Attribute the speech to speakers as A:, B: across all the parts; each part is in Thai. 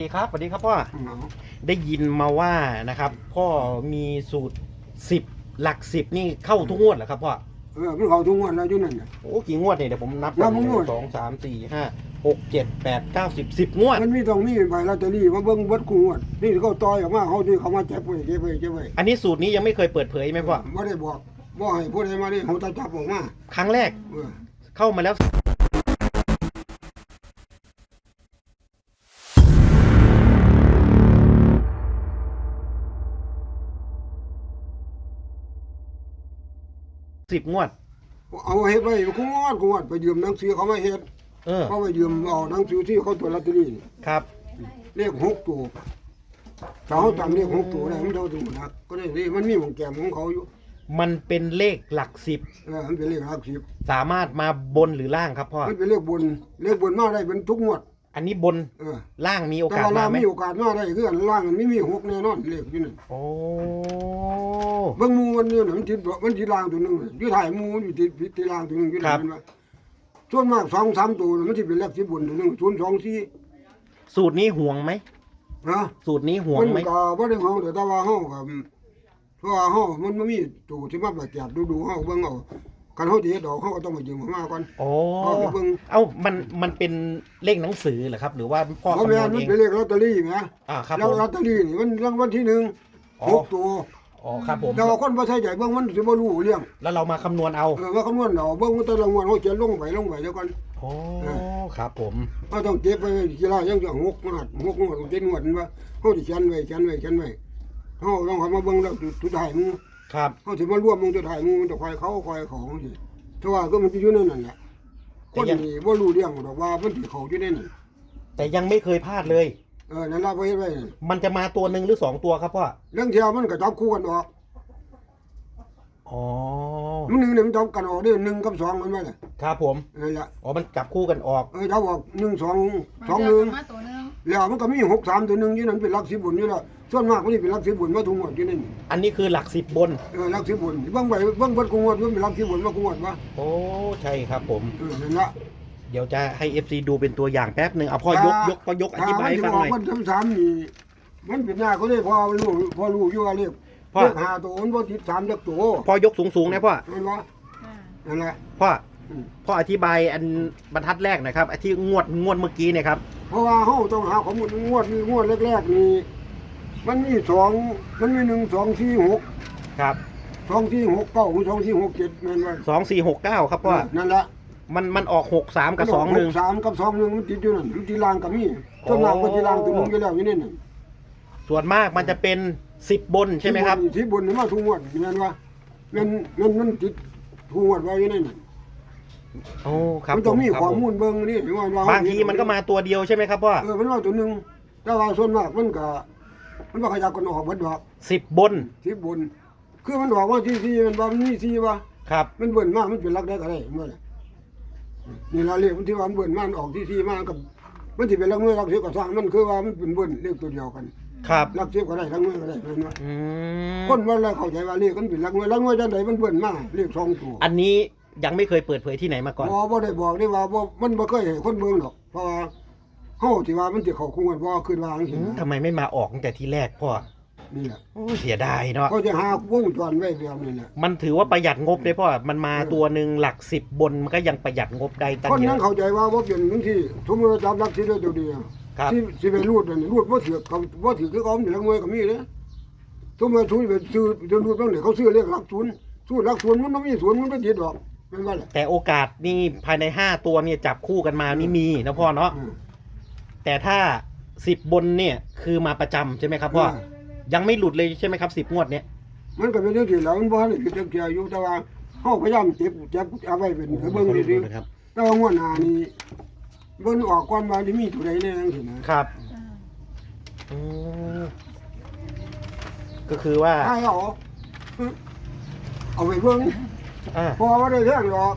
A: สวัสดีครับสวัสดีครับพ่อได้ยินมาว่านะครับพ่อมีสูตรสิบหลักสิบนี่เข้าทุกงวดเหรอครับพ่อ
B: เออมันเขาทุกงวันแล้วอยู่นั่นน่ะ
A: โอ้กี่งวดเนี่ยเดี๋ยวผมนับ
B: นับ
A: ห
B: ง
A: นึ่
B: วด
A: งสองสามสี่ห้าหกเจ็ดแปดเก้าสิบสิบงวด
B: มันมีตรงนี้ใบลอตเตอรี่มาเบิ่งเบิดกูงวดนี่เขาต่อยออกมาเขาที่เขามาจับไปเก็บไปเก็บไป
A: อันนี้สูตรนี้ยังไม่เคยเปิดเผยไหมพ่อ
B: บ่ได้บอกบ่ให้ผู้ใดมาได้เขาจะจับออกมา
A: ครั้งแรก
B: เออ
A: เข้ามาแล้ว สิบงวด
B: เอาเฮ็ดไว้กูงวดกูงวดไปยืมหนังสือเขามาเฮ็ด
A: เออ
B: เขาไปยืมเอาหนังสือที่เขาตรวจลอตเตอรี่นี่
A: ครับ
B: เลขหกตัวถ้าเขาจำเลขหกตัวได้มันเท่าถูกนักก็ได้นี่มันมีวงแกมของเขาอยู่
A: มันเป็นเลขหลักสิบ
B: เออมันเป็นเลขหลักสิบ
A: สามารถมาบนหรือล่างครับพ่อ
B: มันเป็นเลขบนเลขบนมาได้เป็นทุกงวด
A: อันนี้บน
B: เออ
A: ล่างมีโอ
B: แต่
A: กาส
B: ว่า
A: มา
B: ล่าง
A: ไหม
B: มีโอกาสมาได้คืออันล่างมันไม่มีหกแน่นอนเลขอยู่นั่น
A: โอ้
B: เบิ่งหมูมันเนี่ยน่ะมันติดบ่มันติดรางตัวหนึงน่ะอยู่ถ่ายหมูมันอยู่ติดติดรางตัวหนึงอยู่นั่นมันว่าส่วนมากสองสามตัวน่ะมันสิเป็นเลขสิบบนตัวหนึงศูนย์สองสี่
A: สูตรนี้ห่วงไหม
B: นะ
A: สูตรนี้ห่วง
B: มัน
A: ไหม
B: ก็บ่ได้เฮาแต่ว่าเฮาก็เพราะว่าเฮามันบ่มีตัวที่มาประจับดูๆเฮาเบิ่งเอา คันเฮาสิเฮ็ดดอกเฮาก็ต้องไปยืมเขามาก่อน
A: โอ้
B: เอาไปเบิ่ง
A: เอ้ามันมันเป็นเลขหนังสือเหรอครับ หรือว่าพ่อ
B: เพราะ
A: คำน
B: แม่
A: วน
B: มั
A: เอนง
B: เป็นเลขลอตเตอรี่แหม
A: อ่าครับ
B: แล้ว
A: ผม
B: ลอตเตอรี่นี่มันรางวัลที่หนึ่ง
A: อ๋อ
B: หกตัว
A: อ๋อครับผม
B: แต่ว่าคนบ่ใช่ใจเบิ่งมันสิบ่รู้เรื่อง
A: แล้วเรามาคำนวณเอา
B: เออว่าคำนวณเอาเบิ่งมันแต่ละงวดเฮาเขียนลงไปลงไปแล้วก่อน
A: โอ้ครับผม
B: เราต้องเก็บไว้กีฬายังจะหกงวดหกงวดเจ็ดงวดว่าเขาที่เขียนไว้เขียนไว้เขียนไว้เขาต้องคอยมาเบิ่งแล้วสุดท้ายมึง
A: ครับ
B: เขาถึงมารวมมึงสุดท้ายมึงมันจะคอยเขาคอยของสิแต่ว่าก็มันอยู่ในนั่นแหละคนนี้บ่รู้เรื่องหรอกว่ามันสิเขาอยู่ในนั่น
A: แต่ยังไม่เคยพลาดเลย
B: เออนั่นล่ะบ่เฮ็ดไว้นั่น
A: มันจะมาตัวหนึ่งหรือสองตัวครับพ่อ
B: เรื่องเที่ยวมันก็จับคู่กันออก
A: อ๋อ
B: มันหนึ่งเนี่ยมันจับกันออกได้หนึ่งกับสองมันว่าน่ะ
A: ครับผม
B: นั่นล่ะ
A: อ๋อมันจับคู่กันออก
B: เออจับออกหนึ่งสองสองหนึ่ง
C: มาตัวหนึง
B: แล้วมันก็มีหกสามตัวหนึงอยู่นั่นเป็นหลักสิบบุญอยู่แล้ว ส่วนมากมันสิเป็นหลักสิบบุญมาทุกงวดอยู่นั่น
A: อันนี้คือหลักสิบบน
B: เออรักสิบุญเบิ่งไปเบิ่งเบิดกูงวดมันเป็นรักสิบุญมากูงวดวะ
A: โอ้ใช่ครับผม
B: เออนั่นละ
A: เดี๋ยวจะให้ FC ดูเป็นตัวอย่างแป๊บหนึ่งเอาพ่อยกยกพ่อยกอธิบายให้ฟังหน่อย
B: มันสามนี่มันเป็นหน้าเขาได้พอรู้พอรู้อยู่ว่าเรียก
A: พ่อ
B: เรียกหาตัวมันบ่ติดสามจักตัว
A: พ่อยกสูงๆนะพ่อ
B: นั่นวะ
C: อ่า
B: นั่นแหละ
A: พ่อ
B: อืม
A: พ่ออธิบายอันบรรทัดแรกหนะครับไอ้ที่งวดงวดเมื่อกี้เนะครับ
B: เพราะว่าเฮาต้องหาข้อมูลงวดนี้งวดแรกๆนี่ มันมีสองมันมีหนึ่งสองสี่หก
A: ครับ
B: สองสี่หกเก้าสองสี่หกเจ็ดนั่นว่า
A: สองสี่หกเก้าครับพ่อ
B: นั่นละ
A: มันมันออกหกสามกับสองหนึ่ง
B: สามกับสองหนึ่งมันติดอยู่นั่นมันติดรางกับมีส่วนมากมันติดรางตัวหนึงอยู่แล้วอยู่นี่นั่น
A: ส่วนมากมันจะเป็นสิบบนใช่ไหมครับ
B: ที่บนนี่มาทุกงวดแม่นว่าแม่นแม่นมันติดทุกงวดไว้อยู่ในนั่น
A: โอ้ครับ
B: มันต้องมี
A: ผครับ
B: ข้อมูลเบิ่งนี่ว่าว่า
A: บางทีมันก็มาตัวเดียวใช่ไหมครับพ่อ
B: เออมันว่าตัวหนึงแต่ว่าส่วนมากมันก็ มันบ่ขยับกันออกเบิดดอก
A: สิบบน
B: ที่บน คือมันบอกว่าที่ที่มันว่ามันมีที่ว่า
A: ครับ
B: มันเบิ่นมากมันเป็นหลักได้ก็ได้เมื่อไหร่นี่ละเรียกมันที่ว่ามันเบิ่นมากมันออกที่ที่มากกับ มันสิเป็นหลักหน่วยหลักสิบก็สร้างมันคือว่ามันเป็นเบิ่นเลขตัวเดียวกัน
A: ครับ
B: หลักสิบก็ได้หลักหน่วยก็ได้แม่นว่า
A: อืม
B: คนว่าแล้วเข้าใจว่าเลขมันเป็นหลักหน่วยหลักหน่วยจังไดมันเบิ่นมากเลขสองตัว
A: อันนี้ยังไม่เคยเปิดเผยที่ไหนมาก่อน
B: บ่บ่ได้บอกได้ว่าบ่มันบ่เคยให้คนเบิ่งหรอกเพราะว่า เฮาที่ว่ามันสิเข้าคุงกันบ่คือว่าจัง
A: อื
B: ซี่
A: ม
B: นะ
A: ทำไมไม่มาออกตั้งแต่ทีแรกพ่อ
B: นี่แหละ
A: โอ้เสียดายเนาะ
B: ก็จะหาวงจรไว้แบบนี้แหละ
A: มันถือว่าประหยัดงบเลยพ่อมันมาตัวหนึ่งหลักสิบบนมันก็ยังประหยัดงบได้ตั้ง
B: คน
A: เย
B: นั้น
A: อะ
B: เข้าใจว่าบ่เป็นจังซี่สมมุติว่าจับลักสิได้ตัวเดียว
A: ครับ
B: ที่สิไปรูดนั่นรูดบ่ถือเขาบ่ถือคือเขามีลักมวยก็มีเด้สมมุติว่าทุนไปซื้อจะรูดบางเนี่ยเขาซื้อเลขหลักศูนย์ซื้อหลักศูนย์มันบ่มีศูนย์มันบ่ติดดอกแม่นบ่ล่ะ
A: แต่โอกาสนี่ภายในห้าตัวเนี่ยจับคู่กันมานี่มีนะพ่อเนาะ
B: อืม
A: แต่ถ้าสิบบนเนี่ยคือมาประจำใช่ไหมครับพ่อ
B: เอ
A: ยังไม่หลุดเลยใช่ไหมครับสิบงวดเนี่ย
B: มันก็เป็นเรื่องที่แล้วมันบ่ทันได้คิดจักเที่ยอยู่แต่ว่าเฮาพยายามเก็บเก็บเอาไว้เป็นเบิ่งดีๆ
A: นะครับ
B: แต่ว่างวดหน้านี่เบิ่งออกก่อนว่าสิมีตัวใดแน่จังซี่นะครับ
C: อ่า
A: อืมก็คือว่า
B: ถ้าเอาเอาไปเบิ่ง
A: อ่า
B: พอว่าได้แท่งดอก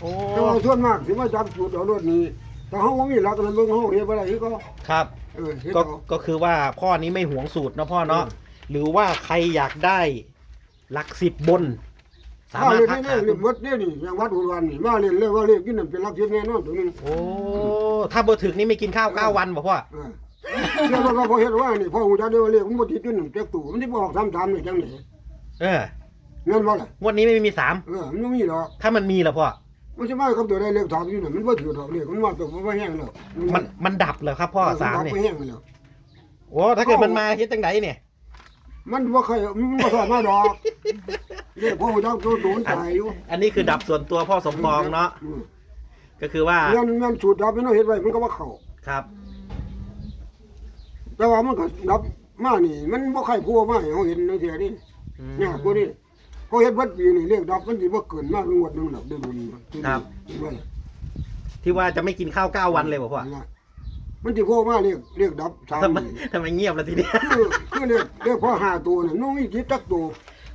A: โอ้
B: แต่ว่าส่วนมากสิมาจับจุดเอารถนี้ แต่เฮาบ่มีหลักนั้นเบิ่งเฮาเฮ็ดบ่ได้คือก็
A: ครับ
B: เออเฮ็ด
A: ก็
B: เอา
A: ก็คือว่าพ่อนี้ไม่หวงสูตรนะพ่อเนาะ
B: เออ
A: หรือว่าใครอยากได้หลักสิบบน สา
B: ถ้ามา
A: รถ
B: เล่น
A: ทัก
B: นี่
A: หา
B: เล่นหมดนี่นี่อย่างวัดอุดรนี่มาเล่นเลยว่าเลขกินนั่นเป็นหลักสิบแน่นอนตัวนึง
A: โอ้ ถ้าเบอร์ถึกนี่ไม่กินข้าวเก้าวันบ่พ่อ
B: เออเชื่อว่าพอเห็นว่านี่พ่อหูจักได้ว่าเลขมันบ่ติดอยู่หนึ่งเจ็กตู่มันสิบอกทำทำนี่จังได๋
A: เออ
B: เงินบ่ล่ะ
A: งวดนี้ไม่มีสาม
B: เออมันบ่มีดอก
A: ถ้ามันมีละพ่อ
B: มันสิมากับตัวได้เลขถามอยู่นั่นมันบ่ถือดอกเลขมันมาตัวบ่แห้งแล้ว
A: มันมันดับเหรอครับพ่อสามเนี่ย
B: บ่แห้งแล้ว
A: โอ้ถ้าเกิดมันมาคิดจังไดเนี่ย
B: มันบ่เคยมันบ่สอนมาดอกเลขพ่อหูจักตัวโดนตายอยู่
A: อันนี้คือดับส่วนตัวพ่อสมปองเนาะ
B: อืม
A: ก็คือว่า
B: เงินเงินสูตรดับมันเอาเฮ็ดไว้มันก็บ่เข้า
A: ครับ
B: แต่ว่ามันก็ดับมานี่ มันบ่ใครพูดมาให้เฮาเห็นในเที่ยนี้
A: อืม
B: เนี่ยพวกนี้ เขาเฮ็ดเบัดปีนี่เลขดับมันสิบ่เกินมากงวดหนึงดอกเดือนนึง
A: ครับ
B: เห็นไหม
A: ที่ว่าจะไม่กินข้าวเก้าวันเลยบอกพ่อ
B: มันสิโผล่มาเลขเลขดับสาม
A: ทำไมทำไมเงียบแล้วทีเนี้ย
B: คือคือเลขเลขพอห้าตัวน่ะน้องมีจิตจักตัว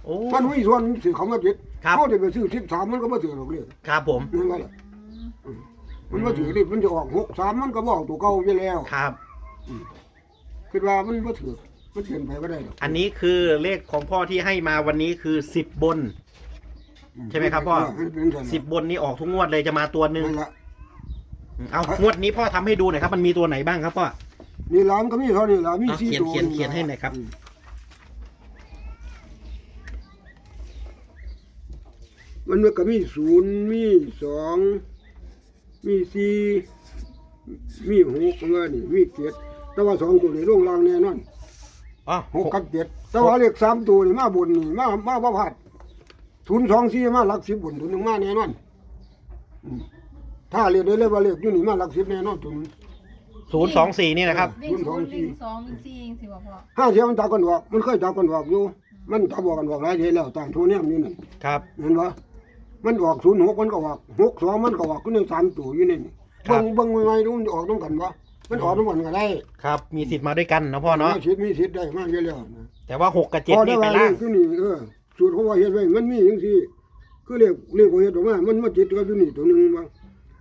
A: โอ้
B: มันมีส่วนสิเขามาจิต
A: ครับ
B: เขาได้ไปซื้อ13มันก็บ่ถือดอกเลข
A: ครับผม
B: เห็นไหมล่ะอืมมันบ่ถือดิมันจะออก63มันก็บ่ออกตัวเก่าอยู่แล้ว
A: ครับ
B: คิดว่ามันบ่ถือ มันเปลี่ยนไปบ่ได้ดอก
A: อันนี้คือเลขของพ่อที่ให้มาวันนี้คือสิบบน ใช่ไหมครับพ่อ
B: มันเป็นจัง
A: สิบบนนี้ออกทุกงวดเลยจะมาตัวหนึ่ง
B: นั่นล่ะ
A: เอางวดนี้พ่อทำให้ดูหน่อยครับ มันมีตัวไหนบ้างครับพ่อ
B: นี่ร้านก็มีเท่านี้ล่ะมี
A: เอา
B: สี่
A: เขียน
B: ตัว
A: เขียนเขียนให้หน่อยครับ
B: มมันก็มีศูนย์มีสองมีสี่มีหกว่านี่มีเจ็ดแต่ว่าสองตัวนี่ลงล่างแน่นอน
A: อ๋อ
B: หกกับเจ็ดแต่ว่าเลขสามตัวนี่มาบนนี่มามาบ่พลาดศูนย์สองสี่มาหลักสิบบนตัวหนึ่งมาแน่นอนอืมถ้าเรียกได้เลยว่าเลขอยู่นี่มาหลักสิบแน่นอนตัวนึง
A: ศูนย์สองสี่นี่นะครับ
C: วิ่งศูนย์วิ่งสองวิ่งสี่วิ่งสี่บ่พอ
B: ห้าเทียมันตากันบอกมันเคยตากันบอกอยู่ มันตาบอกกันบอกหลายเทียแล้วตามโทเนี่ยนี่นั่น
A: ครับ
B: เห็นปะมันออกศูนย์หกมันก็ออกหกสองมันก็ออกก็หนึ่งสามตัวอยู่นี่นี่
A: ครับ
B: เบิ่งเบิ่งใหม่ๆดูมันจะออกน้ำกันปะ มันออกน้ำกันก็ได้
A: ครับ มีสิทธิ์มาด้วยกันนะพ่อเนาะ
B: มีสิทธิ์มีสิทธิ์ได้มากเยอะแล้วนะ
A: แต่ว่าหกกับเจ็ด
B: พอ
A: นี่
B: ได้
A: ไป
B: ว่า
A: ล่าง
B: คือนี่เออสูตรเขาว่าเฮ็ดไว้มันมีจังซี่คือเลขเลขเขาเฮ็ดออกมามันมาจิตกับอยู่นี่ตัวหนึงว่า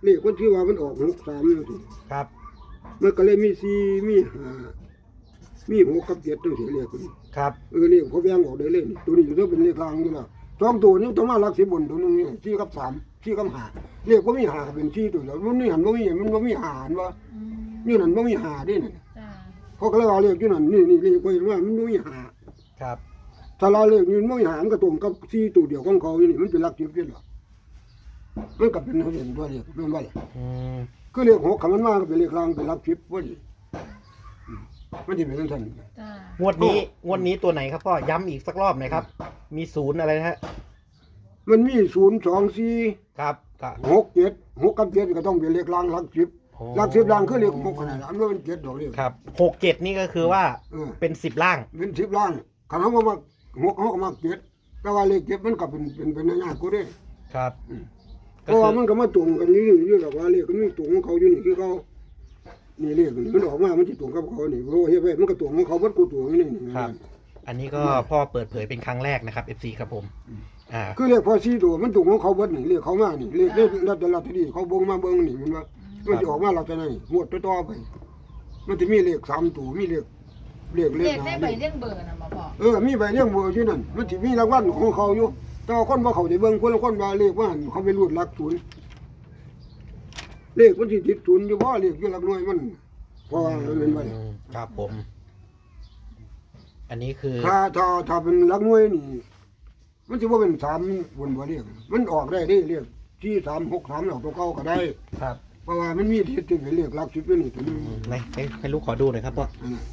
B: เลขคนที่ว่ามันออกหกสามนี่สิ
A: ครับ
B: มันก็เลยมีสี่มีห้ามีหกกับเจ็ดตั้งสี่เลขคน
A: ครับ
B: เออเลขเขาแบ่งออกได้เลยนี่ตัวนี้ถือเป็นเลขกลางอยู่แล้วสองตัวนี้ต้องมาหลักสิบบนตัวหนึงนี่สี่กับสามสี่กับห้าเลขก็มีห้าเป็นสี่ตัวแล้วมันนี่หันบ่มีมันบ่มีหาหันว่า
C: อืม
B: นี่นั่นบ่มีหาเด้นั่น
C: จ้า
B: เขาก็เลยเอาเลขอยู่นั่นนี่นี่เลขก็เห็นว่ามันบ่มีหา
A: ครับ
B: ถ้าเราเลขนี่มันบ่มีหามันก็ตรงกับสี่ตัวเดียวของเขาอยู่นี่มันเป็นหลักสิบเด้หรอมันก็เป็นเห็นตัวเลขเป็นว่าล่ะ
A: อืม
B: คือเลขหกคำมันมาก็เป็นเลขกลางเป็นหลักสิบพอดีอืมมันสิเป็นจังซั่น
C: จ้าง
A: วดนี้งวดนี้ตัวไหนครับพ่อย้ำอีกสักรอบหน่อยครับ มีศูนย์อะไรนะฮะ
B: มันมีศูนย์สองสี่
A: ครับก็
B: หกเจ็ดหกกับเจ็ดก็ต้องเป็นเลขกลางหลักสิบ
A: โอ้
B: หลักสิบล่างคือเลขหกขนาดนั้นมันเป็นเจ็ดดอกเลข
A: ครับหกเจ็ดนี่ก็คือว่า
B: เออ
A: เป็นสิบล่าง
B: เป็นสิบล่างคันเขาก็มาหกเขาก็มาเจ็ดแต่ว่าเลขเจ็ดมันก็เป็นเป็นเป็นยากกูเด้
A: ครับ
B: เพ
A: ก็
B: ราะ
A: คื
B: ว่า
A: อ
B: มันก็มาตรงกันนี่อยู่หรอกว่าเลขมันมีตรงของเขาอยู่นี่คือเขานี่เลขนี่มันออกมามันสิตรงกับเขานี่เพราะว่าเฮ็ดไว้มันก็ตรงของเขาเบิดกูตรงนี่นี่
A: ครับ อันนี้ก็พ่อเปิดเผยเป็นครั้งแรกนะครับ FC ครับผมอ่า
B: คือเลขพอสี่ตัวมันตรงของเขาเบิดนี่เลขเขามานี่เลขเลขรัตลัตดีเขาเบิ่งมาเบิ่งนี่มันว่า มันจะออกมาลักษณะนี้งวดต่อๆไป มันจะมีเลขสามตัวมีเลขเลขเล
C: เรี
B: ข
C: ยก
B: ห
C: ได้
B: น้า
C: ใบ
B: เลข
C: เรียกเบอร์นะบ่พอ
B: เออมีใบเลี้ยงวัวอยู่นั่นมันสิมีรางวัลของเขาอยู่แต่ว่าคนบ่เขาได้เบิ่งคนละคนว่าเลขว่าหั่นเขาไปรูดหลักศูนย์เลขมันสิติดศูนย์อยู่บ่เลขอยู่หลักหน่วยมันเพราะว่ามันเป็นไว้
A: อืมครับผม อันนี้คือ
B: ถ้าถ้าถ้าเป็นหลักหน่วยนี่ มันสิบ่เป็นสามบนบ่เลขมันออกได้เด้เลขที่สามหกสามออกตัวเก่าก็ได้
A: ครับ
B: เพ ราะว่ามันมีที่ที่เป็นเลขหลักสิบอยู่นี่ตัวนึง
A: ไหนให้ให้ลูกขอดูหน่อยครับพ่อ
B: อันนั้น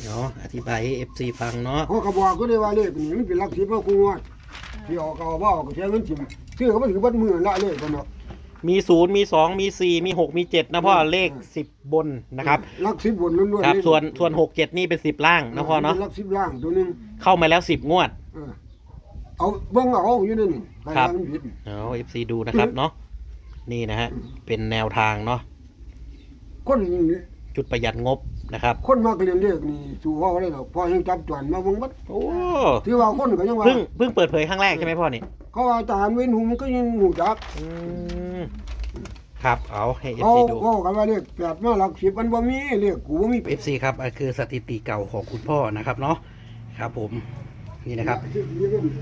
A: เดี๋ยวอธิบายให้ FC ฟังเนาะ
B: เขาก็บอกก็ได้ว่าเลขนี่มันเป็นหลักสิบมาคูงวดที่ออกก็เอาบ่ออกก็เสียเงินจิ้มซื้อเขาบ่ถือเบัดมือละเลขกันเนาะ
A: มีศูนย์มีสองมีสี่มีหกมีเจ็ดนะพ่อเลขสิบบนนะครับ
B: ลักสิบบนล้วนๆ
A: ครับ
B: เลย
A: ส่วนส่วนหกเจ็ดนี่เป็นสิบล่างนะพ่อเนาะ
B: ลักสิบล่างตัวหนึง
A: เข้ามาแล้วสิบงวด
B: เออเอาเบิ่งเอาอยู่นั่นนี่ใคร
A: ครับ
B: ว่ามันผิด
A: เอา FC ดูนะครับเนาะ นี่นะฮะ เป็นแนวทางเนาะ
B: คน
A: จุดประหยัดงบนะครับ
B: คนมากเรียนเลขนี่สู่ว่าบ่ได้หรอกพอยังจับจวนมาเบิ่งบัด
A: โอ้
B: ที่ว่าคนก็ยังว่า
A: เพิ่งเพิ่งเปิดเผยครั้งแรกใช่ไหมพ่อนี่
B: เขาว่าทหารเว้นหูมันก็ยังหูจัก
A: อืมครับเอาให้
B: เขา
A: FC ดู
B: เขากันว่าเลขแปดมาหลักสิบมันบ่มีเลขกูบ่มี
A: FC ครับอะคือสถิติเก่าของคุณพ่อนะครับเนาะครับผมนี่นะครับ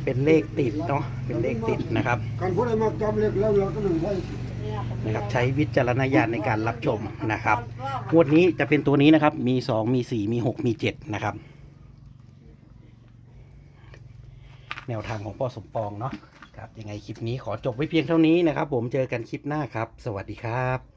A: เป็นเลขติดเนาะเป็นเลขติดนะครับ
B: การผู้ใดมาจับเลขแล้วเราก็ต้องใช้
A: นะครับใช้วิจารณญาณในการรับชมนะครับงวดนี้จะเป็นตัวนี้นะครับ มีสองมีสี่มีหกมีเจ็ดนะครับ แนวทางของพ่อสมปองเนาะครับยังไงคลิปนี้ขอจบไว้เพียงเท่านี้นะครับ ผมเจอกันคลิปหน้าครับ สวัสดีครับ